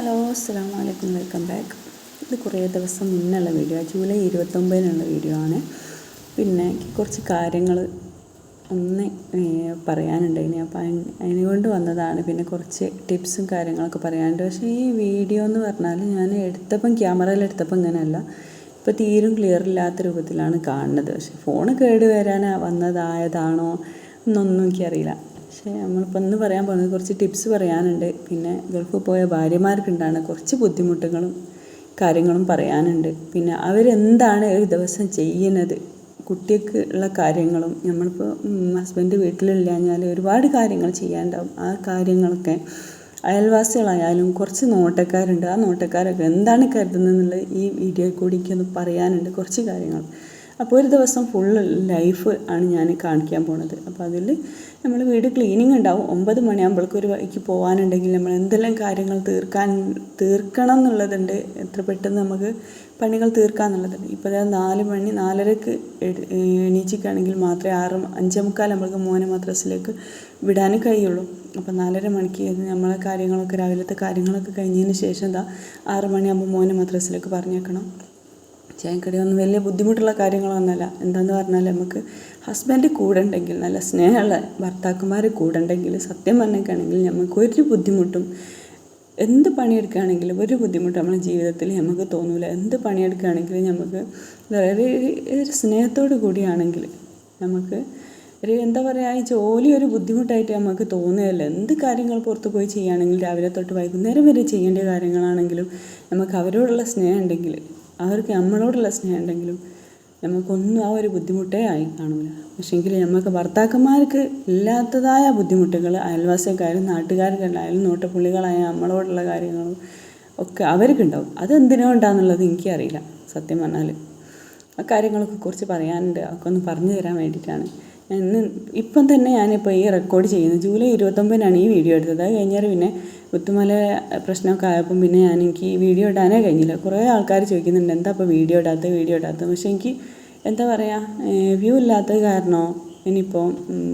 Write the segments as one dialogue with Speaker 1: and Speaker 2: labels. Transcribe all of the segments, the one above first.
Speaker 1: Hello അസ്സാം വലൈക്കും welcome back. ഇത് കുറേ ദിവസം മുന്നുള്ള വീഡിയോ. ജൂലൈ ഇരുപത്തൊമ്പതിനുള്ള വീഡിയോ ആണ്. പിന്നെ കുറച്ച് കാര്യങ്ങൾ ഒന്ന് പറയാനുണ്ടായിരുന്നു. അപ്പോൾ അതിനുകൊണ്ട് വന്നതാണ്. പിന്നെ കുറച്ച് ടിപ്സും കാര്യങ്ങളൊക്കെ പറയാനുണ്ട്. പക്ഷേ ഈ വീഡിയോ എന്ന് പറഞ്ഞാൽ ഞാൻ എടുത്തപ്പം ക്യാമറയിൽ എടുത്തപ്പം ഇങ്ങനെയല്ല. ഇപ്പോൾ തീരും ക്ലിയർ ഇല്ലാത്ത രൂപത്തിലാണ് കാണുന്നത്. പക്ഷേ ഫോൺ കേട് വന്നതായതാണോ എന്നൊന്നും എനിക്കറിയില്ല. പക്ഷേ നമ്മളിപ്പോൾ ഇന്ന് പറയാൻ പോകുന്നത് കുറച്ച് ടിപ്സ് പറയാനുണ്ട്. പിന്നെ ഗൾഫിൽ പോയ ഭാര്യമാർക്കുണ്ടാണ് കുറച്ച് ബുദ്ധിമുട്ടുകളും കാര്യങ്ങളും പറയാനുണ്ട്. പിന്നെ അവരെന്താണ് ഒരു ദിവസം ചെയ്യുന്നത്? കുട്ടിക്ക് ഉള്ള കാര്യങ്ങളും നമ്മളിപ്പോൾ ഹസ്ബൻഡ് വീട്ടിലില്ലാഞ്ഞാൽ ഒരുപാട് കാര്യങ്ങൾ ചെയ്യാനുണ്ടാവും. ആ കാര്യങ്ങളൊക്കെ അയൽവാസികളായാലും കുറച്ച് നോട്ടക്കാരുണ്ട്. ആ നോട്ടക്കാരൊക്കെ എന്താണ് കരുതുന്നത് എന്നുള്ളത് ഈ വീഡിയോയിൽ കൂടി എനിക്കൊന്ന് പറയാനുണ്ട് കുറച്ച് കാര്യങ്ങൾ. അപ്പോൾ ഒരു ദിവസം ഫുൾ ലൈഫ് ആണ് ഞാൻ കാണിക്കാൻ പോണത്. അപ്പോൾ അതിൽ നമ്മൾ വീട് ക്ലീനിങ് ഉണ്ടാവും. ഒമ്പത് മണിയാകുമ്പോഴേക്കും ഒരു വഴിക്ക് പോകാനുണ്ടെങ്കിൽ നമ്മൾ എന്തെല്ലാം കാര്യങ്ങൾ തീർക്കാൻ തീർക്കണം എന്നുള്ളതുണ്ട്. എത്ര പെട്ടെന്ന് നമുക്ക് പണികൾ തീർക്കാം എന്നുള്ളതുണ്ട്. ഇപ്പോൾ നാല് മണി നാലരക്ക് എണീച്ചിക്കാണെങ്കിൽ മാത്രമേ ആറ് അഞ്ചേ മുക്കാൽ നമ്മൾക്ക് മോനെ മദ്രസിലേക്ക് വിടാൻ കഴിയുള്ളൂ. അപ്പോൾ നാലര മണിക്ക് നമ്മളെ കാര്യങ്ങളൊക്കെ രാവിലത്തെ കാര്യങ്ങളൊക്കെ കഴിഞ്ഞതിന് ശേഷം എന്താ ആറ് മണിയാകുമ്പോൾ മോനെ മദ്രസിലേക്ക് പറഞ്ഞേക്കണം. ചായക്കടിയൊന്നും വലിയ ബുദ്ധിമുട്ടുള്ള കാര്യങ്ങളൊന്നുമല്ല. എന്താന്ന് പറഞ്ഞാൽ നമുക്ക് ഹസ്ബൻഡ് കൂടെ ഉണ്ടെങ്കിൽ നല്ല സ്നേഹമുള്ള ഭർത്താക്കന്മാർ കൂടെ ഉണ്ടെങ്കിൽ സത്യം പറഞ്ഞേക്കാണെങ്കിൽ നമുക്ക് ഒരു ബുദ്ധിമുട്ടും എന്ത് പണിയെടുക്കുകയാണെങ്കിലും ഒരു ബുദ്ധിമുട്ട് നമ്മുടെ ജീവിതത്തിൽ നമുക്ക് തോന്നില്ല എന്ത് പണിയെടുക്കുകയാണെങ്കിലും നമുക്ക് വളരെ ഒരു- സ്നേഹത്തോടു കൂടിയാണെങ്കിൽ നമുക്ക് ഒരു എന്താ പറയുക ഈ ജോലി ഒരു ബുദ്ധിമുട്ടായിട്ട് നമുക്ക് തോന്നുകയല്ല. എന്ത് കാര്യങ്ങൾ പുറത്ത് പോയി ചെയ്യുകയാണെങ്കിൽ രാവിലെ തൊട്ട് വൈകുന്നേരം വരെ ചെയ്യേണ്ട കാര്യങ്ങളാണെങ്കിലും നമുക്ക് അവരോടുള്ള സ്നേഹം ഉണ്ടെങ്കിൽ അവർക്ക് നമ്മളോടുള്ള സ്നേഹം ഉണ്ടെങ്കിലും നമുക്കൊന്നും ആ ഒരു ബുദ്ധിമുട്ടേ ആയി കാണൂല. പക്ഷേങ്കിൽ നമുക്ക് ഭർത്താക്കന്മാർക്ക് ഇല്ലാത്തതായ ബുദ്ധിമുട്ടുകൾ അയൽവാസിക്കാരും നാട്ടുകാർക്കല്ലായാലും നോട്ടപ്പുള്ളികളായ നമ്മളോടുള്ള കാര്യങ്ങളും ഒക്കെ അവർക്കുണ്ടാവും അതെന്തിനുകൊണ്ടാന്നുള്ളത് എനിക്കറിയില്ല സത്യം പറഞ്ഞാൽ ആ കാര്യങ്ങളൊക്കെ കുറിച്ച് പറയാനുണ്ട്. അതൊക്കെ ഒന്ന് പറഞ്ഞു തരാൻ വേണ്ടിയിട്ടാണ്. ഇന്ന് ഇപ്പം തന്നെ ഞാനിപ്പോൾ ഈ റെക്കോർഡ് ചെയ്യുന്നത് ജൂലൈ ഇരുപത്തൊമ്പതിനാണ് ഈ വീഡിയോ എടുത്തത്. അത് കഴിഞ്ഞാൽ പിന്നെ ഉത്തുമല പ്രശ്നമൊക്കെ ആയപ്പം പിന്നെ ഞാൻ എനിക്ക് വീഡിയോ ഇടാനേ കഴിഞ്ഞില്ല. കുറേ ആൾക്കാർ ചോദിക്കുന്നുണ്ട് എന്താ ഇപ്പോൾ വീഡിയോ ഇടാത്ത വീഡിയോ ഇടാത്തത്? പക്ഷേ എനിക്ക് എന്താ പറയുക വ്യൂ ഇല്ലാത്തത് കാരണമോ ഇനിയിപ്പോൾ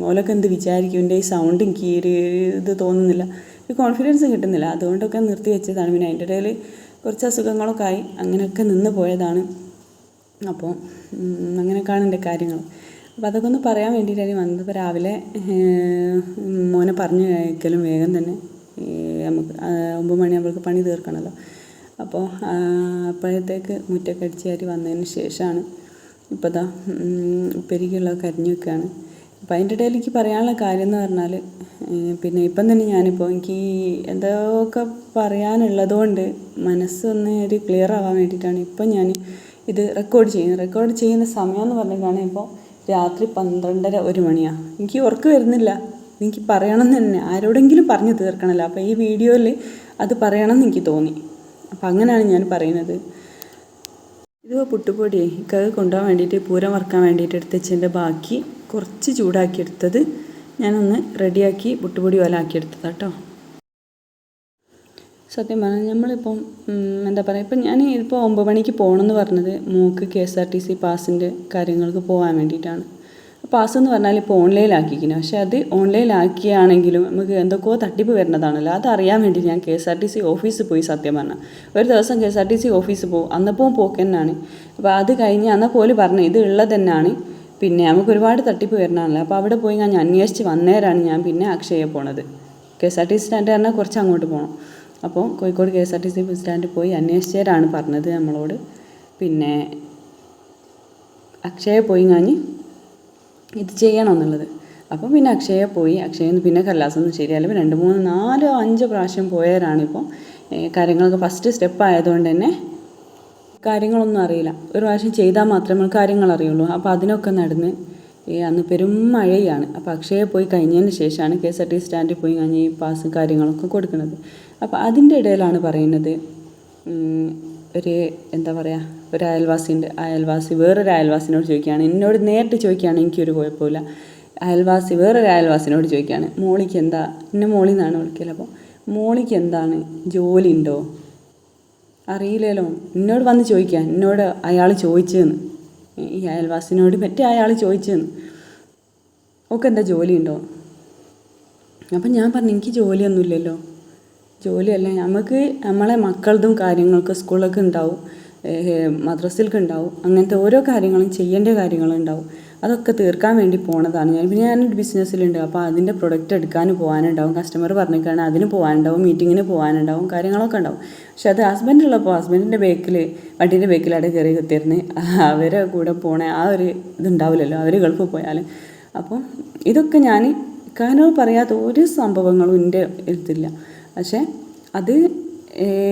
Speaker 1: ഓലൊക്കെ എന്ത് വിചാരിക്കും? എന്റെ ഈ സൗണ്ട് എനിക്ക് ഒരു ഇത് തോന്നുന്നില്ല. ഒരു കോൺഫിഡൻസ് കിട്ടുന്നില്ല. അതുകൊണ്ടൊക്കെ നിർത്തി വെച്ചതാണ്. പിന്നെ അതിന്റെ ഇടയിൽ കുറച്ച് അസുഖങ്ങളൊക്കെ ആയി. അങ്ങനെയൊക്കെ നിന്ന് പോയതാണ്. അപ്പോൾ അങ്ങനെയൊക്കെയാണ് എന്റെ കാര്യങ്ങൾ. അപ്പോൾ അതൊക്കെ ഒന്ന് പറയാൻ വേണ്ടിയിട്ടാണ് വന്നത്. ഇപ്പോൾ രാവിലെ മോനെ പറഞ്ഞു അയക്കലും വേഗം തന്നെ. നമുക്ക് ഒമ്പത് മണിയാകുമ്പോഴേക്ക് പണി തീർക്കണമല്ലോ അപ്പോൾ അപ്പോഴത്തേക്ക് മുറ്റൊക്കെ അടിച്ച് കയറി വന്നതിന് ശേഷമാണ് ഇപ്പോൾ ഇതാ ഉപ്പരിക്കുള്ള കരിഞ്ഞു വെക്കുകയാണ് അപ്പോൾ അതിന്റെ ഇടയിൽ എനിക്ക് പറയാനുള്ള കാര്യം എന്ന് പറഞ്ഞാൽ പിന്നെ ഇപ്പം തന്നെ ഞാനിപ്പോൾ എനിക്ക് എന്തൊക്കെ പറയാനുള്ളതുകൊണ്ട് മനസ്സൊന്ന് ഒരു ക്ലിയർ ആവാൻ വേണ്ടിയിട്ടാണ് ഇപ്പം ഞാൻ ഇത് റെക്കോർഡ് ചെയ്യുന്നത്. റെക്കോർഡ് ചെയ്യുന്ന സമയം എന്ന് പറഞ്ഞിട്ടാണ് ഇപ്പോൾ രാത്രി പന്ത്രണ്ടര ഒരു മണിയാണ് എനിക്ക് ഉറക്കം വരുന്നില്ല. എനിക്ക് പറയണം തന്നെ. ആരോടെങ്കിലും പറഞ്ഞു തീർക്കണമല്ലോ അപ്പോൾ ഈ വീഡിയോയിൽ അത് പറയണം എന്ന് എനിക്ക് തോന്നി. അപ്പോൾ അങ്ങനെയാണ് ഞാൻ പറയുന്നത്. ഇത് പുട്ടുപൊടി. ഇക്കത് കൊണ്ടുപോകാൻ വേണ്ടിയിട്ട് പൂരം വറക്കാൻ വേണ്ടിയിട്ട് എടുത്തച്ഛന്റെ ബാക്കി കുറച്ച് ചൂടാക്കിയെടുത്തത് ഞാനൊന്ന് റെഡിയാക്കി പുട്ടുപൊടി പോലെ ആക്കിയെടുത്തതാണ് കേട്ടോ സത്യം പറഞ്ഞാൽ നമ്മളിപ്പം എന്താ പറയുക ഇപ്പം ഞാൻ ഇപ്പോൾ ഒമ്പത് മണിക്ക് പോകണമെന്ന് പറഞ്ഞത് മൂക്ക് K S R T C പാസിന്റെ കാര്യങ്ങൾക്ക് പോകാൻ വേണ്ടിയിട്ടാണ്. പാസ് എന്ന് പറഞ്ഞാൽ ഇപ്പോൾ ഓൺലൈനിലാക്കിയിരിക്കുന്നത് പക്ഷേ അത് ഓൺലൈനിലാക്കിയാണെങ്കിലും നമുക്ക് എന്തൊക്കെയോ തട്ടിപ്പ് വരുന്നതാണല്ലോ. അതറിയാൻ വേണ്ടി ഞാൻ K S R T C ഓഫീസിൽ പോയി സത്യം പറഞ്ഞാൽ ഒരു ദിവസം K S R T C ഓഫീസിൽ പോകും അന്നപ്പോൾ പോക്കെന്നാണ്. അപ്പോൾ അത് കഴിഞ്ഞ് അന്ന പറഞ്ഞു ഇത് ഉള്ളത് തന്നെയാണ് പിന്നെ നമുക്ക് ഒരുപാട് തട്ടിപ്പ് വരുന്നതാണല്ലോ. അപ്പോൾ അവിടെ പോയി ഞാൻ അന്വേഷിച്ച് വന്നേരാണ് ഞാൻ പിന്നെ അക്ഷയ പോണത്. K S R T C stand പറഞ്ഞാൽ കുറച്ച് അങ്ങോട്ട് പോകണം അപ്പോൾ Kozhikode K S R T C bus സ്റ്റാൻഡിൽ പോയി അന്വേഷിച്ചവരാണ് പറഞ്ഞത് നമ്മളോട്. പിന്നെ അക്ഷയ പോയി കഴിഞ്ഞ് ഇത് ചെയ്യണം എന്നുള്ളത്. അപ്പോൾ പിന്നെ അക്ഷയ പോയി. അക്ഷയ പിന്നെ കല്ലാസൊന്നും ഇപ്പോൾ രണ്ട് മൂന്ന് നാലോ അഞ്ചോ പ്രാവശ്യം പോയവരാണിപ്പോൾ കാര്യങ്ങളൊക്കെ ഫസ്റ്റ് സ്റ്റെപ്പ് ആയതുകൊണ്ട് തന്നെ കാര്യങ്ങളൊന്നും അറിയില്ല. ഒരു പ്രാവശ്യം ചെയ്താൽ മാത്രമേ നമ്മൾ കാര്യങ്ങൾ അറിയുള്ളൂ. അപ്പോൾ അതിനൊക്കെ നടന്ന് അന്ന് പെരും മഴയാണ്. അപ്പോൾ അക്ഷയ പോയി കഴിഞ്ഞതിന് ശേഷമാണ് കെ എസ് ആർ ടി സ്റ്റാൻഡിൽ പോയി കഴിഞ്ഞ് ഈ പാസ് കാര്യങ്ങളൊക്കെ കൊടുക്കുന്നത്. അപ്പോൾ അതിന്റെ ഇടയിലാണ് പറയുന്നത് ഒരു എന്താ പറയുക ഒരു അയൽവാസിന്റെ അയൽവാസി വേറൊരു അയൽവാസിനോട് ചോദിക്കുകയാണ്. എന്നോട് നേരിട്ട് ചോദിക്കുകയാണ് എനിക്കൊരു കുഴപ്പമില്ല. അയൽവാസി വേറൊരു അയൽവാസിനോട് ചോദിക്കുകയാണ് മോളിക്ക് എന്താ? എന്നെ മോളിൽ നിന്നാണ് വിളിക്കൽ അപ്പോൾ മോളിക്ക് എന്താണ്? ജോലി ഉണ്ടോ? അറിയില്ലല്ലോ. എന്നോട് വന്ന് ചോദിക്കുക എന്നോട് അയാൾ ചോദിച്ചെന്ന്. ഈ അയൽവാസിനോട് മറ്റേ അയാൾ ചോദിച്ചെന്ന്. ഓക്കെ എന്താ ജോലി ഉണ്ടോ? അപ്പം ഞാൻ പറഞ്ഞു എനിക്ക് ജോലിയൊന്നുമില്ലല്ലോ. ജോലിയല്ല നമുക്ക് നമ്മളെ മക്കളതും കാര്യങ്ങൾക്ക് സ്കൂളൊക്കെ ഉണ്ടാവും. മദ്രസയിലൊക്കെ ഉണ്ടാവും. അങ്ങനത്തെ ഓരോ കാര്യങ്ങളും ചെയ്യേണ്ട കാര്യങ്ങളും ഉണ്ടാവും അതൊക്കെ തീർക്കാൻ വേണ്ടി പോണതാണ്. ഞാൻ പിന്നെ ഞാനൊരു ബിസിനസ്സിലുണ്ട്. അപ്പോൾ അതിന്റെ പ്രൊഡക്റ്റ് എടുക്കാൻ പോകാനുണ്ടാവും കസ്റ്റമർ പറഞ്ഞിട്ടാണ് അതിന് പോകാനുണ്ടാവും മീറ്റിങ്ങിന് പോകാനുണ്ടാവും കാര്യങ്ങളൊക്കെ ഉണ്ടാവും. പക്ഷെ അത് ഹസ്ബൻഡ് ഉള്ളപ്പോൾ ഹസ്ബൻഡിന്റെ ബേക്കിൽ വണ്ടീന്റെ ബേക്കിൽ അവിടെ കയറി കുത്തിയിരുന്ന് അവരെ കൂടെ പോണേ ആ ഒരു ഇതുണ്ടാവില്ലല്ലോ അവർ ഗൾഫ് പോയാൽ അപ്പോൾ ഇതൊക്കെ ഞാൻ കാരണം പറയാത്ത ഒരു സംഭവങ്ങളും എന്റെ ഇതില്ല. പക്ഷേ അത്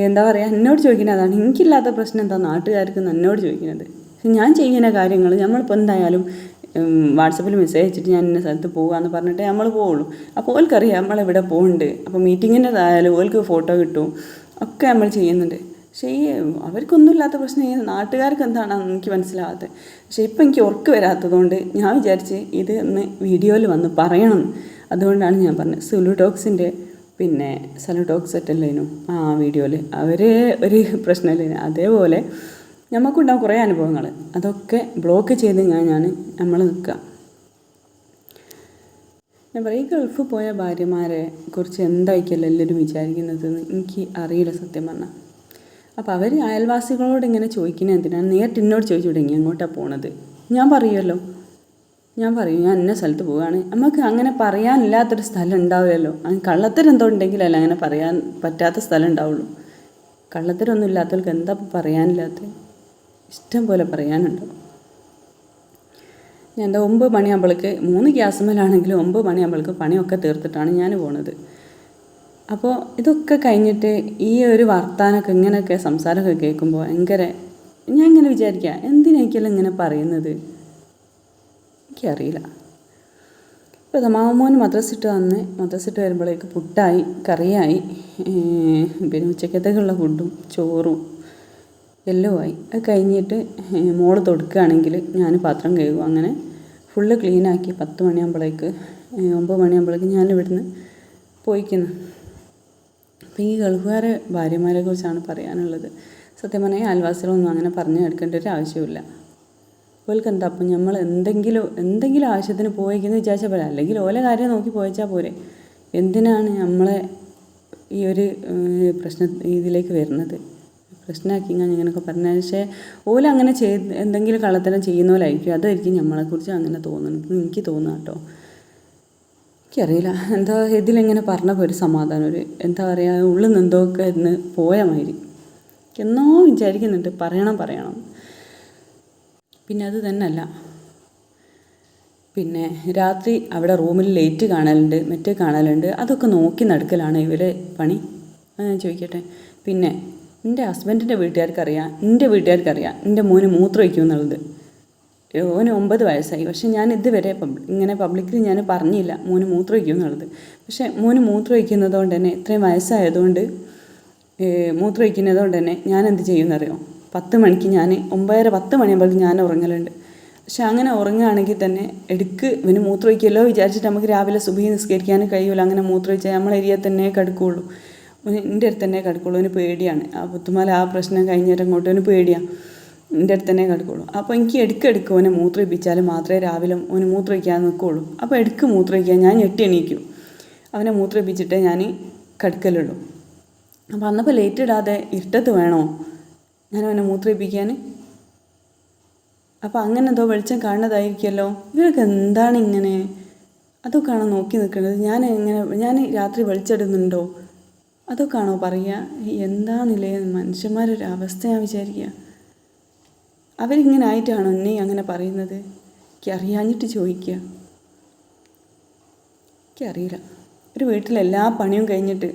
Speaker 1: എന്താ പറയുക എന്നോട് ചോദിക്കുന്നത് അതാണ്. എനിക്കില്ലാത്ത പ്രശ്നം എന്താ നാട്ടുകാർക്ക് എന്നോട് ചോദിക്കുന്നത്? ഞാൻ ചെയ്യുന്ന കാര്യങ്ങൾ നമ്മളിപ്പോൾ എന്തായാലും വാട്സപ്പിൽ മെസ്സേജ് അയച്ചിട്ട് ഞാൻ ഇന്ന സ്ഥലത്ത് പോകാമെന്ന് പറഞ്ഞിട്ട് നമ്മൾ പോവുള്ളൂ. അപ്പോൾ ഓൽക്കറിയാം നമ്മളെവിടെ പോകുന്നുണ്ട് അപ്പോൾ മീറ്റിങ്ങിന്റെതായാലും ഓൽക്ക് ഫോട്ടോ കിട്ടും. ഒക്കെ നമ്മൾ ചെയ്യുന്നുണ്ട്. പക്ഷേ ഈ അവർക്കൊന്നും ഇല്ലാത്ത പ്രശ്നം ഈ നാട്ടുകാർക്ക് എന്താണെന്ന് എനിക്ക് മനസ്സിലാവാത്തത്. പക്ഷേ ഇപ്പം എനിക്ക് ഉറക്ക് വരാത്തതുകൊണ്ട് ഞാൻ വിചാരിച്ച് ഇത് ഒന്ന് വീഡിയോയിൽ വന്ന് പറയണം. അതുകൊണ്ടാണ് ഞാൻ പറഞ്ഞത്. സുലു ടോക്സിന്റെ പിന്നെ സലു ടോക്സ് സെറ്റല്ലേനു ആ വീഡിയോയിൽ അവർ ഒരു പ്രശ്നമില്ലേനു അതേപോലെ നമുക്കുണ്ടാവും കുറേ അനുഭവങ്ങൾ അതൊക്കെ ബ്ലോക്ക് ചെയ്ത് ഞാൻ ഞാൻ നമ്മൾ നിൽക്കുക ഞാൻ പറയും ഈ ഗൾഫ് പോയ ഭാര്യമാരെ കുറിച്ച് എന്തായിരിക്കും എല്ലാവരും വിചാരിക്കുന്നതെന്ന് എനിക്ക് അറിയില്ല സത്യം പറഞ്ഞാൽ അപ്പോൾ അവർ അയൽവാസികളോട് ഇങ്ങനെ ചോദിക്കുന്നത് എന്തിനാണ്? നേരിട്ട് എന്നോട് ചോദിച്ചു തുടങ്ങി എങ്ങോട്ടാണ് പോണത്? ഞാൻ പറയുമല്ലോ ഞാൻ പറയും ഞാൻ ഇന്ന സ്ഥലത്ത് പോവുകയാണ്. നമുക്ക് അങ്ങനെ പറയാനില്ലാത്തൊരു സ്ഥലം ഉണ്ടാവില്ലല്ലോ. കള്ളത്തരം എന്തോ ഉണ്ടെങ്കിലല്ല അങ്ങനെ പറയാൻ പറ്റാത്ത സ്ഥലം ഉണ്ടാവുള്ളൂ. കള്ളത്തരമൊന്നും ഇല്ലാത്തവർക്ക് എന്താ പറയാനില്ലാത്ത ഇഷ്ടം പോലെ പറയാനുണ്ടാവും ഞാൻ എന്താ ഒമ്പത് മണിയാകുമ്പോഴേക്ക് മൂന്ന് ഗ്യാസുമേലാണെങ്കിലും ഒമ്പത് മണിയാകുമ്പോഴേക്ക് പണിയൊക്കെ തീർത്തിട്ടാണ് ഞാൻ പോണത്. അപ്പോൾ ഇതൊക്കെ കഴിഞ്ഞിട്ട് ഈ ഒരു വർത്താനമൊക്കെ ഇങ്ങനെയൊക്കെ സംസാരമൊക്കെ കേൾക്കുമ്പോൾ ഭയങ്കര ഞാൻ ഇങ്ങനെ വിചാരിക്കുക എന്തിനേക്കെല്ലാം ഇങ്ങനെ പറയുന്നത്? എനിക്കറിയില്ല. ഇപ്പോൾ മാമോന് മദ്രസിട്ട് വന്ന് മദ്രസിട്ട് വരുമ്പോഴേക്ക് പുട്ടായി കറിയായി പിന്നെ ഉച്ചക്കത്തേക്കുള്ള ഫുഡും ചോറും എല്ലാം ആയി അത് കഴിഞ്ഞിട്ട് മോൾ തൊടുക്കുകയാണെങ്കിൽ ഞാൻ പാത്രം കഴുകും. അങ്ങനെ ഫുള്ള് ക്ലീനാക്കി പത്ത് മണിയാകുമ്പോഴേക്ക് ഒമ്പത് മണിയാകുമ്പോഴേക്ക് ഞാൻ ഇവിടുന്ന് പോയിക്കുന്നു. അപ്പോൾ ഈ ഗൾഫുകാരെ ഭാര്യമാരെ കുറിച്ചാണ് പറയാനുള്ളത്. സത്യം പറഞ്ഞാൽ അയൽവാസികളൊന്നും അങ്ങനെ പറഞ്ഞു എടുക്കേണ്ട ഒരു ആവശ്യമില്ല ഓൽക്ക് എന്താ അപ്പം നമ്മൾ എന്തെങ്കിലും എന്തെങ്കിലും ആവശ്യത്തിന് പോയിക്കുന്നു വിചാരിച്ചാൽ പോലെ അല്ലെങ്കിൽ ഓലെ കാര്യം നോക്കി പോയച്ചാൽ പോരെ. എന്തിനാണ് നമ്മളെ ഈ ഒരു പ്രശ്ന ഇതിലേക്ക് വരുന്നത്? പ്രശ്നമാക്കി ഞാൻ ഇങ്ങനെയൊക്കെ പറഞ്ഞ. പക്ഷേ ഓല അങ്ങനെ ചെയ്ത് എന്തെങ്കിലും കള്ളത്തരം ചെയ്യുന്ന പോലെ ആയിരിക്കും അതായിരിക്കും നമ്മളെക്കുറിച്ച് അങ്ങനെ തോന്നുന്നത് എനിക്ക് തോന്നുക കേട്ടോ എനിക്കറിയില്ല. എന്താ ഇതിലിങ്ങനെ പറഞ്ഞപ്പോൾ ഒരു സമാധാനം ഒരു എന്താ പറയുക ഉള്ളിൽ നിന്ന് എന്തോക്കെ ഇന്ന് പോയ മാതിരി. എന്നോ വിചാരിക്കുന്നുണ്ട്. പറയണം പറയണം. പിന്നെ അത് തന്നെയല്ല. പിന്നെ രാത്രി അവിടെ റൂമിൽ ലൈറ്റ് കാണലുണ്ട് മറ്റേ കാണലുണ്ട് അതൊക്കെ നോക്കി നടക്കലാണ് ഇവരെ പണി. ഞാൻ ചോദിക്കട്ടെ. പിന്നെ എന്റെ ഹസ്ബൻഡിന്റെ വീട്ടുകാർക്കറിയാം എന്റെ വീട്ടുകാർക്കറിയാം എന്റെ മോന് മൂത്രം വയ്ക്കും എന്നുള്ളത്. ഓന് ഒമ്പത് വയസ്സായി. പക്ഷേ ഞാൻ ഇതുവരെ ഇങ്ങനെ പബ്ലിക്കിൽ ഞാൻ പറഞ്ഞില്ല മോന് മൂത്രം വയ്ക്കും എന്നുള്ളത്. പക്ഷേ മോന് മൂത്രം വയ്ക്കുന്നതുകൊണ്ട് തന്നെ ഇത്രയും വയസ്സായതുകൊണ്ട് മൂത്രം വയ്ക്കുന്നതുകൊണ്ട് തന്നെ ഞാൻ എന്ത് ചെയ്യുമെന്നറിയോ? പത്ത് മണിക്ക് ഞാൻ ഒമ്പതര പത്ത് മണിയാകുമ്പോഴേക്കും ഞാൻ ഉറങ്ങലുണ്ട്. പക്ഷെ അങ്ങനെ ഉറങ്ങുകയാണെങ്കിൽ തന്നെ എടുക്ക് ഇവന് മൂത്രം ഒഴിക്കുമല്ലോ വിചാരിച്ചിട്ട് നമുക്ക് രാവിലെ സുബഹി നിസ്കരിക്കാനും കഴിയൂല. അങ്ങനെ മൂത്രമൊഴിച്ചാൽ നമ്മളെ ഏരിയ തന്നെ കടുക്കുകയുള്ളൂ. ഓന് എന്റെ അടുത്ത് തന്നെ കടുക്കുകയുള്ളൂ. അവന് പേടിയാണ്. ആ പുത്തുമാല ആ പ്രശ്നം കഴിഞ്ഞിട്ട് അങ്ങോട്ട് അവന് പേടിയാണ് എന്റെ അടുത്ത് തന്നെ കിടക്കുള്ളൂ അപ്പോൾ എനിക്ക് എടുക്ക് എടുക്ക് ഓനെ മൂത്രയിപ്പിച്ചാൽ മാത്രമേ രാവിലെ ഓന് മൂത്രമൊഴിക്കാൻ നിൽക്കുള്ളൂ അപ്പോൾ എടുക്ക് മൂത്രമൊഴിക്കാൻ ഞാൻ ഞെട്ടി എണീക്കും. അവനെ മൂത്രയിപ്പിച്ചിട്ടേ ഞാൻ കിടക്കലുള്ളൂ. അപ്പോൾ അന്നപ്പോൾ ലേറ്റ് ഇടാതെ ഇരുട്ടത്ത് വേണോ? ഞാൻ അവനെ മൂത്രയിപ്പിക്കാൻ അപ്പോൾ അങ്ങനെ എന്തോ വെളിച്ചം കാണുന്നതായിരിക്കുമല്ലോ. ഇവരൊക്കെ എന്താണ് ഇങ്ങനെ? അതൊക്കെയാണോ നോക്കി നിൽക്കുന്നത്? ഞാൻ എങ്ങനെ ഞാൻ രാത്രി വെളിച്ചെടുന്നുണ്ടോ അതൊക്കെയാണോ പറയുക? എന്താണില്ലേ? മനുഷ്യന്മാരൊരു അവസ്ഥ ഞാൻ വിചാരിക്കുക. അവരിങ്ങനെ ആയിട്ടാണോ എന്നെ അങ്ങനെ പറയുന്നത്? എനിക്ക് അറിയാഞ്ഞിട്ട് ചോദിക്കുക. എനിക്കറിയില്ല. ഒരു വീട്ടിലെല്ലാ പണിയും കഴിഞ്ഞിട്ട്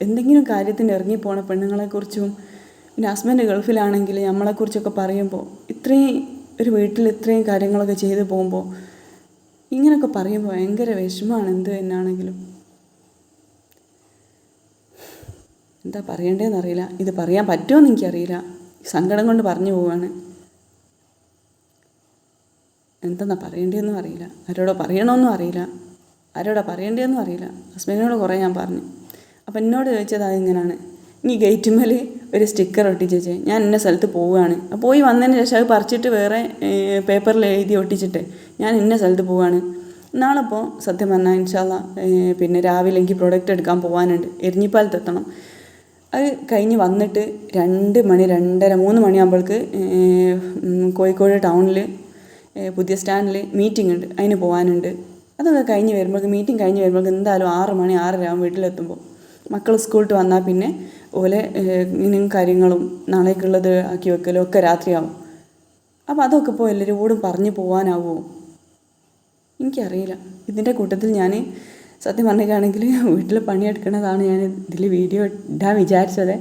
Speaker 1: എന്തെങ്കിലും കാര്യത്തിന് ഇറങ്ങിപ്പോണ പെണ്ണുങ്ങളെക്കുറിച്ചും പിന്നെ ഹസ്ബൻഡ് ഗൾഫിലാണെങ്കിൽ നമ്മളെക്കുറിച്ചൊക്കെ പറയുമ്പോൾ ഇത്രയും ഒരു വീട്ടിൽ ഇത്രയും കാര്യങ്ങളൊക്കെ ചെയ്ത് പോകുമ്പോൾ ഇങ്ങനെയൊക്കെ പറയുമ്പോൾ ഭയങ്കര വിഷമമാണ് എന്ത് തന്നെയാണെങ്കിലും എന്താ പറയേണ്ടതെന്ന് അറിയില്ല. ഇത് പറയാൻ പറ്റുമോയെന്ന് എനിക്കറിയില്ല. സങ്കടം കൊണ്ട് പറഞ്ഞു പോവാണ്. എന്തെന്നാ പറയേണ്ടതെന്നും അറിയില്ല. ആരോടോ പറയണമെന്നും അറിയില്ല. ആരോടാ പറയേണ്ടതെന്നും അറിയില്ല. ഹസ്ബൻഡിനോട് കുറേ ഞാൻ പറഞ്ഞു. അപ്പം എന്നോട് ചോദിച്ചത് അതിങ്ങനെയാണ് ഇനി ഗേറ്റുമ്മൽ ഒരു സ്റ്റിക്കർ ഒട്ടിച്ചേച്ചേ ഞാൻ ഇന്ന സ്ഥലത്ത് പോവുകയാണ്. അപ്പോൾ പോയി വന്നതിന് ശേഷം അത് പറിച്ചിട്ട് വേറെ പേപ്പറിൽ എഴുതി ഒട്ടിച്ചിട്ട് ഞാൻ ഇന്ന സ്ഥലത്ത് പോവുകയാണ്. നാളെ സത്യം പറഞ്ഞാൽ ഇൻഷാല്ല പിന്നെ രാവിലെ എനിക്ക് പ്രൊഡക്റ്റ് എടുക്കാൻ പോകാനുണ്ട് എരിഞ്ഞിപ്പാലത്ത് എത്തണം. അത് കഴിഞ്ഞ് വന്നിട്ട് രണ്ട് മണി രണ്ടര മൂന്ന് മണിയാകുമ്പോൾക്ക് കോഴിക്കോട് ടൗണിൽ പുതിയ സ്റ്റാൻഡിൽ മീറ്റിംഗ് ഉണ്ട്. അതിന് പോകാനുണ്ട് അതൊക്കെ കഴിഞ്ഞ് വരുമ്പോഴേക്ക് മീറ്റിംഗ് കഴിഞ്ഞ് വരുമ്പോഴേക്ക് എന്തായാലും ആറ് മണി ആറര ആകും വീട്ടിലെത്തുമ്പോൾ മക്കൾ സ്കൂളിട്ട് വന്നാൽ പിന്നെ ഓലെ ഇനിയും കാര്യങ്ങളും നാളേക്കുള്ളത് ആക്കി വെക്കലും ഒക്കെ രാത്രിയാവും. അപ്പോൾ അതൊക്കെ ഇപ്പോൾ എല്ലാവരോടും പറഞ്ഞു പോകാനാവുമോ എനിക്കറിയില്ല. ഇതിന്റെ കൂട്ടത്തിൽ ഞാൻ സത്യം പറഞ്ഞിട്ടാണെങ്കിൽ വീട്ടിൽ പണിയെടുക്കുന്നതാണ് ഞാൻ ഇതിൽ വീഡിയോ ഇടാൻ വിചാരിച്ചത്.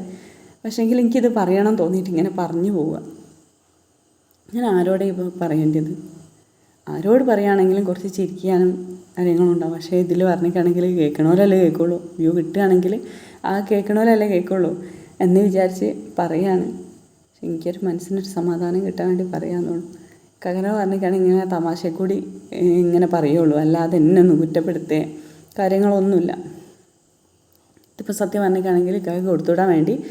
Speaker 1: പക്ഷേങ്കിൽ എനിക്കിത് പറയണം തോന്നിയിട്ട് ഇങ്ങനെ പറഞ്ഞു പോവുക ഞാൻ ആരോടെ ഇപ്പോൾ പറയേണ്ടത്? ആരോട് പറയുകയാണെങ്കിലും കുറച്ച് ചിരിക്കാനും കാര്യങ്ങളും ഉണ്ടാവും പക്ഷേ ഇതിൽ പറഞ്ഞിട്ടാണെങ്കിൽ കേൾക്കണോരല്ലേ കേൾക്കുള്ളൂ. വ്യൂ കിട്ടുകയാണെങ്കിൽ ആ കേൾക്കണോരല്ലേ കേൾക്കുള്ളൂ എന്ന് വിചാരിച്ച് പറയാണ്. പക്ഷെ എനിക്കൊരു മനസ്സിനൊരു സമാധാനം കിട്ടാൻ വേണ്ടി പറയാമെന്നുള്ളൂ കകന പറഞ്ഞിട്ടാണെങ്കിൽ ഇങ്ങനെ തമാശ കൂടി ഇങ്ങനെ പറയുള്ളൂ. അല്ലാതെ എന്നെ ഒന്ന് കുറ്റപ്പെടുത്തേ കാര്യങ്ങളൊന്നുമില്ല. ഇതിപ്പോൾ സത്യം പറഞ്ഞിട്ടാണെങ്കിൽ കൈ കൊടുത്തുവിടാൻ വേണ്ടി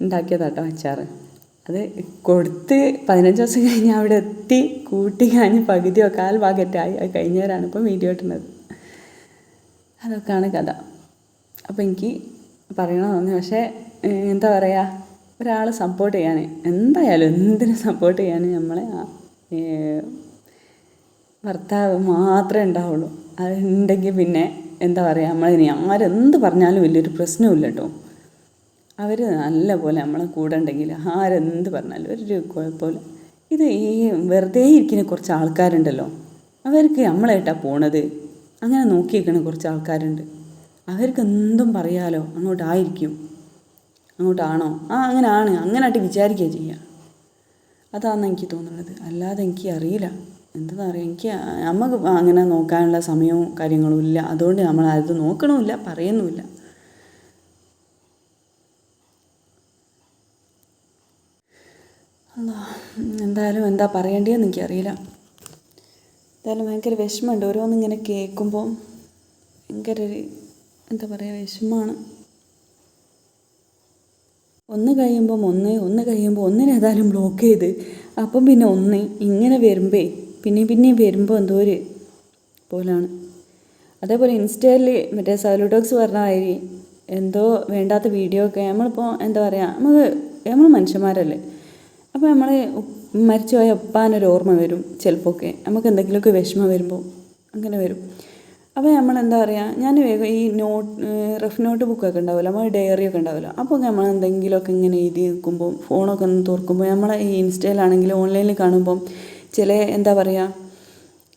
Speaker 1: ഉണ്ടാക്കിയതാട്ടോ അച്ചാറ്. അത് കൊടുത്ത് പതിനഞ്ച് ദിവസം കഴിഞ്ഞ് അവിടെ എത്തി കൂട്ടി കഴിഞ്ഞ് പകുതിയോ കാൽ ഭാഗറ്റായി അത് കഴിഞ്ഞവരാണ് ഇപ്പം വീഡിയോ ഇട്ടുന്നത് അതൊക്കെയാണ് കഥ. അപ്പോൾ എനിക്ക് പറയണമെന്ന് പക്ഷേ എന്താ പറയുക ഒരാൾ സപ്പോർട്ട് ചെയ്യാൻ എന്തായാലും എന്തിനും സപ്പോർട്ട് ചെയ്യാൻ നമ്മളെ ഭർത്താവ് മാത്രമേ ഉണ്ടാവുള്ളൂ. അതുണ്ടെങ്കിൽ പിന്നെ എന്താ പറയുക നമ്മളിനി ആരെന്ത് പറഞ്ഞാലും വലിയൊരു പ്രശ്നമില്ല കേട്ടോ. അവർ നല്ല പോലെ നമ്മളെ കൂടെ ഉണ്ടെങ്കിൽ ആരെന്ത് പറഞ്ഞാലും ഒരു കുഴപ്പമില്ല. ഇത് ഈ വെറുതെ ഇരിക്കുന്ന കുറച്ച് ആൾക്കാരുണ്ടല്ലോ അവർക്ക് നമ്മളായിട്ടാണ് പോണത്. അങ്ങനെ നോക്കി നിൽക്കുന്ന കുറച്ച് ആൾക്കാരുണ്ട്. അവർക്ക് എന്തും പറയാലോ അങ്ങോട്ടായിരിക്കും അങ്ങോട്ടാണോ? ആ അങ്ങനെ ആണ് അങ്ങനെയായിട്ട് വിചാരിക്കുക ചെയ്യുക. അതാണെന്ന് എനിക്ക് തോന്നുന്നത്. അല്ലാതെ എനിക്ക് അറിയില്ല. എന്താണെന്ന് അറിയാം. എനിക്ക് നമുക്ക് അങ്ങനെ നോക്കാനുള്ള സമയവും കാര്യങ്ങളും ഇല്ല. അതുകൊണ്ട് നമ്മൾ അത് നോക്കണമില്ല പറയുന്നുമില്ല. എന്തായാലും എന്താ പറയേണ്ടതെന്ന് എനിക്കറിയില്ല. എന്തായാലും ഭയങ്കര വിഷമമുണ്ട്. ഓരോന്നിങ്ങനെ കേൾക്കുമ്പോൾ ഭയങ്കര ഒരു എന്താ പറയുക വിഷമമാണ്. ഒന്ന് കഴിയുമ്പം ഒന്ന് ഒന്ന് കഴിയുമ്പോൾ ഒന്നിനേതായാലും ബ്ലോക്ക് ചെയ്ത് അപ്പം പിന്നെ ഒന്ന് ഇങ്ങനെ വരുമ്പേ പിന്നെ പിന്നെയും വരുമ്പോൾ എന്തോ ഒരു പോലാണ്. അതേപോലെ ഇൻസ്റ്റയിൽ മറ്റേ സൈലോഡോക്സ് പറഞ്ഞ എന്തോ വേണ്ടാത്ത വീഡിയോ ഒക്കെ നമ്മളിപ്പോൾ എന്താ പറയുക നമുക്ക് നമ്മൾ മനുഷ്യന്മാരല്ലേ? അപ്പോൾ നമ്മൾ മരിച്ചുപോയ ഒപ്പാനൊരു ഓർമ്മ വരും ചിലപ്പോഴൊക്കെ നമുക്ക് എന്തെങ്കിലുമൊക്കെ വിഷമം വരുമ്പോൾ അങ്ങനെ വരും. അപ്പോൾ നമ്മൾ എന്താ പറയുക ഞാൻ വേഗം ഈ നോട്ട് റഫ് നോട്ട് ബുക്കൊക്കെ ഉണ്ടാവില്ല നമ്മൾ ഡയറി ഒക്കെ ഉണ്ടാവില്ല. അപ്പോൾ നമ്മൾ എന്തെങ്കിലുമൊക്കെ ഇങ്ങനെ എഴുതി നിൽക്കുമ്പോൾ ഫോണൊക്കെ ഒന്ന് തുറക്കുമ്പോൾ നമ്മൾ ഈ ഇൻസ്റ്റയിലാണെങ്കിൽ ഓൺലൈനിൽ കാണുമ്പം ചില എന്താ പറയുക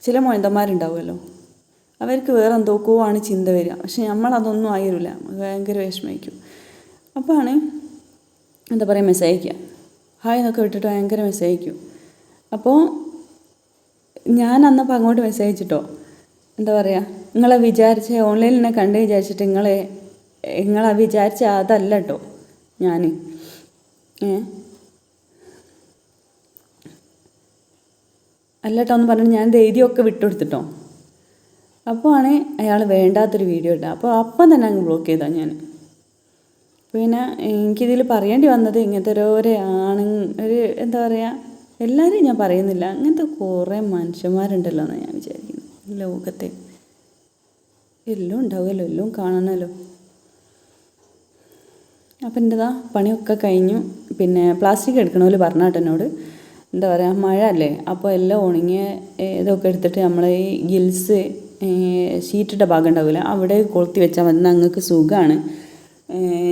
Speaker 1: ചില മൊയന്തന്മാരുണ്ടാവുമല്ലോ അവർക്ക് വേറെ എന്തൊക്കെയോ ആണ് ചിന്ത വരിക. പക്ഷെ നമ്മളതൊന്നും ആയിരുന്നില്ല. ഭയങ്കര വിഷമിക്കും. അപ്പോൾ ആണ് എന്താ പറയുക മെസ്സേജ് അയക്കുക. ഹായ് എന്നൊക്കെ വിട്ടിട്ട് ഭയങ്കര മെസ്സേജ് അയക്കും. അപ്പോൾ ഞാൻ അന്നപ്പോൾ അങ്ങോട്ട് മെസ്സേജ് അയച്ചിട്ടോ? എന്താ പറയുക നിങ്ങളെ വിചാരിച്ച ഓൺലൈനിൽ എന്നെ കണ്ട് വിചാരിച്ചിട്ട് നിങ്ങളെ നിങ്ങളെ വിചാരിച്ച അതല്ല കേട്ടോ ഞാൻ ഏ? അല്ല കേട്ടോ എന്ന് പറഞ്ഞിട്ട് ഞാൻ ധൈര്യമൊക്കെ വിട്ടുകൊടുത്തിട്ടോ. അപ്പോൾ ആണ് അയാൾ വേണ്ടാത്തൊരു വീഡിയോ ഇട്ടത്. അപ്പോൾ അപ്പം തന്നെ അങ്ങ് ബ്ലോക്ക് ചെയ്താൽ ഞാൻ പിന്നെ എനിക്കിതിൽ പറയേണ്ടി വന്നത് ഇങ്ങനത്തെ ഓരോരോ ആണ് ഒരു എന്താ പറയുക എല്ലാവരും ഞാൻ പറയുന്നില്ല. അങ്ങനത്തെ കുറേ മനുഷ്യന്മാരുണ്ടല്ലോ എന്നാണ് ഞാൻ വിചാരിക്കുന്നത് ലോകത്തെ എല്ലാം ഉണ്ടാവുമല്ലോ എല്ലാം കാണണമല്ലോ. അപ്പം എന്റെതാ പണിയൊക്കെ കഴിഞ്ഞു. പിന്നെ പ്ലാസ്റ്റിക് എടുക്കണമല്ലോ പറഞ്ഞാട്ട് എന്നോട്. എന്താ പറയുക മഴ അല്ലേ അപ്പോൾ എല്ലാം ഉണങ്ങിയ ഇതൊക്കെ എടുത്തിട്ട് നമ്മൾ ഈ ഗിൽസ് ഷീറ്റിട്ട ഭാഗം ഉണ്ടാവില്ല അവിടെ കൊളുത്തി വെച്ചാൽ മതി. ഞങ്ങൾക്ക് സുഖമാണ്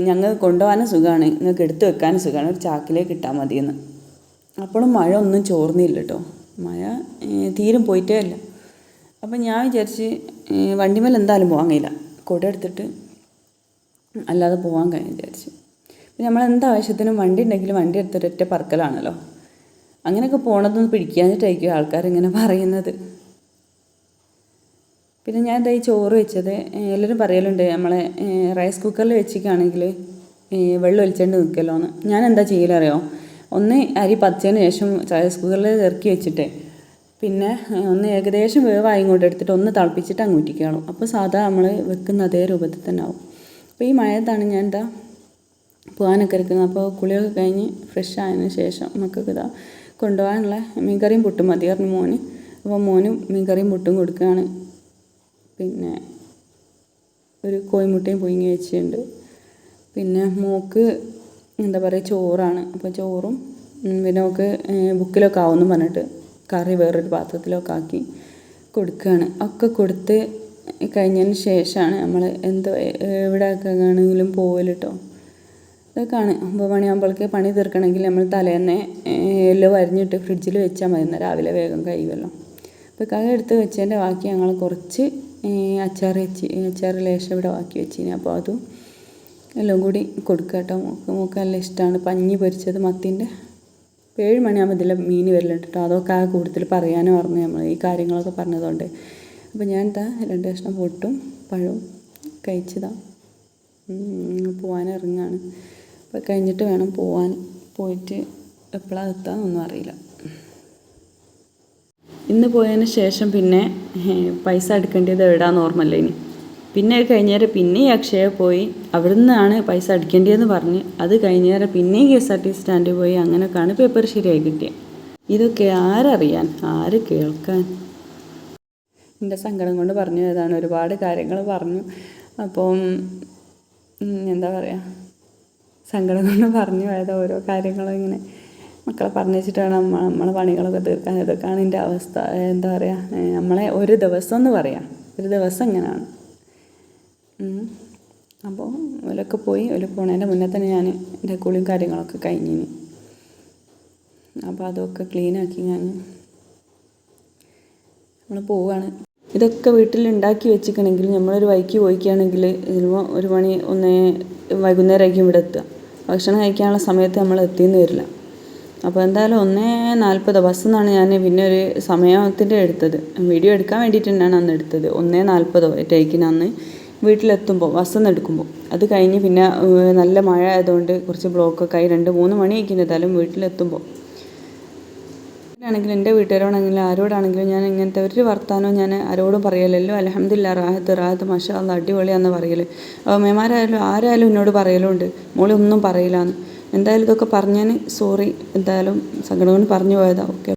Speaker 1: ഞങ്ങൾ കൊണ്ടുപോകാനും സുഖമാണ്. നിങ്ങൾക്ക് എടുത്തു വെക്കാനും സുഖമാണ്. ഒരു ചാക്കിലേക്ക് ഇട്ടാൽ മതിയെന്ന്. അപ്പോഴും മഴ ഒന്നും ചോർന്നില്ല കേട്ടോ. മഴ തീരും പോയിട്ടേ അല്ല അപ്പം ഞാൻ വിചാരിച്ച് വണ്ടിമേൽ എന്തായാലും പോകാൻ കഴിയില്ല. കുട എടുത്തിട്ട് അല്ലാതെ പോകാൻ കഴിയും വിചാരിച്ച്. പിന്നെ നമ്മൾ എന്ത് ആവശ്യത്തിനും വണ്ടി ഉണ്ടെങ്കിൽ വണ്ടി എടുത്തിട്ട് ഒറ്റ പറക്കലാണല്ലോ. അങ്ങനെയൊക്കെ പോണതൊന്നും പിടിക്കാഞ്ഞിട്ടായിരിക്കും ആൾക്കാർ ഇങ്ങനെ പറയുന്നത്. പിന്നെ ഞാൻ എന്താ ഈ ചോറ് വെച്ചത് എല്ലാവരും പറയലുണ്ട് നമ്മളെ റൈസ് കുക്കറിൽ വെച്ചിട്ടാണെങ്കിൽ വെള്ളം ഒലിച്ചേണ്ട് നിൽക്കല്ലോ എന്ന് ഞാൻ എന്താ ചെയ്യലറിയോ? ഒന്ന് അരി പച്ചതിന് ശേഷം റൈസ് കുക്കറിൽ ഇറക്കി വെച്ചിട്ട് പിന്നെ ഒന്ന് ഏകദേശം വേവായി ഇങ്ങോട്ട് എടുത്തിട്ട് ഒന്ന് തിളപ്പിച്ചിട്ട് അങ്ങ് ഊറ്റിക്കണം അപ്പോൾ സാധാ നമ്മൾ വെക്കുന്ന അതേ രൂപത്തിൽ തന്നെ ആവും. അപ്പോൾ ഈ മഴയത്താണ് ഞാൻ എന്താ പോകാനൊക്കെ ഇരിക്കുന്നത് അപ്പോൾ കുളിയൊക്കെ കഴിഞ്ഞ് ഫ്രഷ് ആയതിന് ശേഷം നമുക്കൊക്കെ ഇതാ കൊണ്ടുപോകാനുള്ള മീൻകറിയും പുട്ടും മതി പറഞ്ഞു മോന്. അപ്പോൾ മോനും മീൻകറിയും പുട്ടും കൊടുക്കുകയാണ്. പിന്നെ ഒരു കോയിമുട്ടയും പുഴുങ്ങി വെച്ചിട്ടുണ്ട്. പിന്നെ മോക്ക് എന്താ പറയുക ചോറാണ്. അപ്പോൾ ചോറും പിന്നെ നമുക്ക് ബുക്കിലൊക്കെ ആവുമെന്ന് പറഞ്ഞിട്ട് കറി വേറൊരു പാത്രത്തിലൊക്കെ ആക്കി കൊടുക്കുകയാണ്. ഒക്കെ കൊടുത്ത് കഴിഞ്ഞതിന് ശേഷമാണ് നമ്മൾ എന്ത് എവിടെയൊക്കെ ആണെങ്കിലും പോകൽ കേട്ടോ ഇതൊക്കെയാണ്. ഒമ്പത് മണിയാകുമ്പോഴേക്ക് പണി തീർക്കണമെങ്കിൽ നമ്മൾ തലേന്നെ എല്ലാം വരിഞ്ഞിട്ട് ഫ്രിഡ്ജിൽ വെച്ചാൽ മതി. രാവിലെ വേഗം കഴിയുമല്ലോ. അപ്പോൾ കൈ എടുത്ത് വെച്ചതിന്റെ ബാക്കി ഞങ്ങൾ കുറച്ച് അച്ചാർ വെച്ച് അച്ചാർ ലേശം ഇവിടെ ബാക്കി വെച്ചിന്. അപ്പോൾ അതും എല്ലാം കൂടി കൊടുക്കുക കേട്ടോ. മൂക്ക് മൂക്ക് നല്ല ഇഷ്ടമാണ് പഞ്ഞി പൊരിച്ചത് മത്തിന്റെ. ഏഴ് മണിയാകുമ്പോൾ ഇതിലെ മീൻ വരലുണ്ട് കേട്ടോ. അതൊക്കെ ആ കൂടുതൽ പറയാനും പറഞ്ഞു നമ്മൾ ഈ കാര്യങ്ങളൊക്കെ പറഞ്ഞതുകൊണ്ട്. അപ്പോൾ ഞാൻ എന്താ രണ്ട് കഷ്ണം പൊട്ടും പഴവും കഴിച്ചതാ. പോകാൻ അപ്പോൾ കഴിഞ്ഞിട്ട് വേണം പോവാൻ. പോയിട്ട് എപ്പോഴാണ് എത്താന്നൊന്നും അറിയില്ല. ഇന്ന് പോയതിന് ശേഷം പിന്നെ പൈസ അടുക്കേണ്ടത് എവിടാന്ന് ഓർമ്മല്ല ഇനി. പിന്നെ കഴിഞ്ഞേരം പിന്നെയും അക്ഷയ പോയി. അവിടെ നിന്നാണ് പൈസ അടിക്കേണ്ടതെന്ന് പറഞ്ഞ്. അത് കഴിഞ്ഞേരം പിന്നെയും കെ എസ് ആർ ടി സ്റ്റാൻഡിൽ പോയി. അങ്ങനെയൊക്കെയാണ് പേപ്പർ ശരിയായി കിട്ടിയത് ഇതൊക്കെ ആരറിയാൻ? ആര് കേൾക്കാൻ? എന്റെ സങ്കടം കൊണ്ട് പറഞ്ഞു ഏതാണ് ഒരുപാട് കാര്യങ്ങൾ പറഞ്ഞു. അപ്പം എന്താ പറയുക സങ്കടം കൊണ്ട് പറഞ്ഞു പോയത് ഓരോ കാര്യങ്ങളും ഇങ്ങനെ. മക്കളെ പറഞ്ഞിട്ട് വേണം നമ്മ നമ്മളെ പണികളൊക്കെ തീർക്കാൻ ഇതൊക്കെയാണ് എന്റെ അവസ്ഥ. എന്താ പറയുക നമ്മളെ ഒരു ദിവസം എന്ന് പറയാം. ഒരു ദിവസം ഇങ്ങനെയാണ്. അപ്പോൾ ഒലൊക്കെ പോയി ഓൽ പോണതിന്റെ മുന്നേ തന്നെ ഞാൻ എന്റെ കുളിയും കാര്യങ്ങളൊക്കെ കഴിഞ്ഞിന്. അപ്പോൾ അതൊക്കെ ക്ലീനാക്കി ഞാൻ നമ്മൾ പോവുകയാണ് ഇതൊക്കെ വീട്ടിൽ ഉണ്ടാക്കി വെച്ചിക്കണമെങ്കിൽ നമ്മളൊരു വൈക്ക് പോയിക്കുകയാണെങ്കിൽ ചിലപ്പോൾ ഒരു മണി ഒന്ന് വൈകുന്നേരമായിരിക്കും ഇവിടെ എത്തുക. ഭക്ഷണം കഴിക്കാനുള്ള സമയത്ത് നമ്മൾ എത്തിയെന്ന് വരില്ല. അപ്പോൾ എന്തായാലും ഒന്നേ നാൽപ്പത്. ബസ് എന്നാണ് ഞാൻ പിന്നെ ഒരു സമയത്തിന്റെ എടുത്തത്. വീഡിയോ എടുക്കാൻ വേണ്ടിയിട്ട് തന്നെയാണ് അന്ന് എടുത്തത്. ഒന്നേ നാൽപ്പതോ ടേക്കിന് അന്ന് വീട്ടിലെത്തുമ്പോൾ ബസ് നിന്ന് എടുക്കുമ്പോൾ. അത് കഴിഞ്ഞ് പിന്നെ നല്ല മഴ ആയതുകൊണ്ട് കുറച്ച് ബ്ലോക്കൊക്കെ ആയി. രണ്ട് മൂന്ന് മണി ആയിരിക്കും എന്തായാലും വീട്ടിലെത്തുമ്പോൾ. ആണെങ്കിലും എന്റെ വീട്ടുകാരോടാണെങ്കിലും ആരോടാണെങ്കിലും ഞാൻ ഇങ്ങനത്തെ ഒരു വർത്താനവും ഞാൻ ആരോടും പറയലല്ലോ അലഹമില്ല റാഹത്ത് റാഹത്ത് മഷാ അടിപൊളിയാണെന്ന് അപ്പോൾ മേമാരായാലും ആരായാലും എന്നോട് പറയലുണ്ട്. മോളെ ഒന്നും പറയില്ലാന്ന്. എന്തായാലും ഇതൊക്കെ പറഞ്ഞതിന് സോറി എന്തായാലും സങ്കടം കൊണ്ട് പറഞ്ഞു പോയതാണ് ഓക്കെ